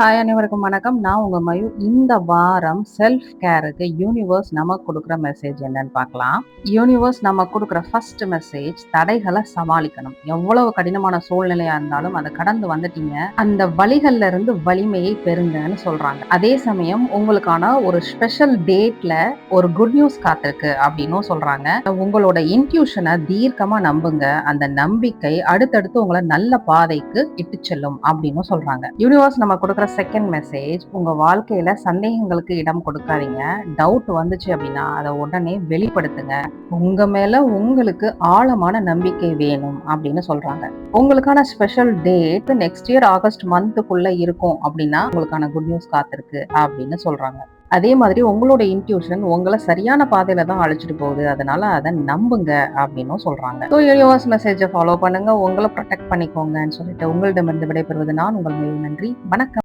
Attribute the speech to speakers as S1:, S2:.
S1: Hi அனைவருக்கும் வணக்கம். நான் உங்க மயு. இந்த வாரம் செல்ஃப் கேருக்கு யூனிவர்ஸ் நமக்கு கொடுக்குற மெசேஜ் என்னன்னு பார்க்கலாம். யூனிவர்ஸ் நம்ம கொடுக்குற ஃபர்ஸ்ட் மெசேஜ் தடைகளை சமாளிக்கணும். எவ்வளவு கடினமான சூழ்நிலையா இருந்தாலும் அதை கடந்து வந்துட்டீங்க. அந்த வழிகள்ல இருந்து வலிமையை பெறுங்கன்னு சொல்றாங்க. அதே சமயம் உங்களுக்கான ஒரு ஸ்பெஷல் டேட்ல ஒரு குட் நியூஸ் காத்திருக்கு அப்படின்னும் சொல்றாங்க. உங்களோட இன்ட்யூஷனை தீர்க்கமா நம்புங்க. அந்த நம்பிக்கை அடுத்தடுத்து உங்களை நல்ல பாதைக்கு இட்டு செல்லும் அப்படின்னு சொல்றாங்க. யூனிவர்ஸ் நம்ம கொடுக்குற செகண்ட் மெசேஜ் உங்க வாழ்க்கையில சந்தேகங்களுக்கு இடம் கொடுக்காதீங்க. டவுட் வந்துச்சு அப்படின்னா அதை உடனே வெளிப்படுத்துங்க. உங்க மேல உங்களுக்கு ஆழமான நம்பிக்கை வேணும் அப்படின்னு சொல்றாங்க. உங்களுக்கான special date next year August மந்த்துக்குள்ள இருக்கும் அப்படின்னா உங்களுக்கான குட் நியூஸ் காத்திருக்கு அப்படின்னு சொல்றாங்க. அதே மாதிரி உங்களோட இன்ட்யூஷன் உங்களை சரியான பாதையில தான் அழைச்சிட்டு போகுது. அதனால அதை நம்புங்க அப்படின்னு சொல்றாங்க. ஸோ யூனிவர்ஸ் மெசேஜை ஃபாலோ பண்ணுங்க. உங்களை ப்ரொடெக்ட் பண்ணிக்கோங்கன்னு சொல்லிட்டு உங்களிடமிருந்து விடைபெறுவது நான் உங்கள் நன்றி. வணக்கம்.